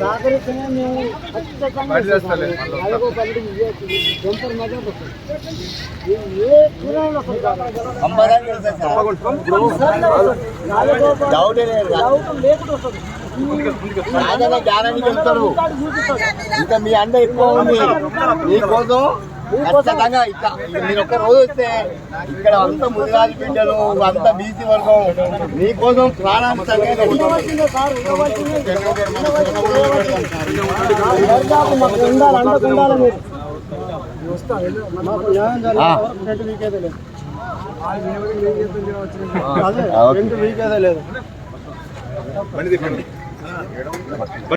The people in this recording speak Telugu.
సహకరిస్తేనే మేము ఖచ్చితంగా రాజన్న జ్ఞానాన్ని చెప్తారు. ఇంకా మీ అండ ఎక్కువ ఉంది. మీకోసం ఖచ్చితంగా ఇట్లా. ఇక మీరు ఒక్క రోజు వస్తే ఇక్కడ అంత ముదిరాజు బిడ్డలు అంత బీసీ వర్గం మీకోసం ప్రాణాన్ని లేదు.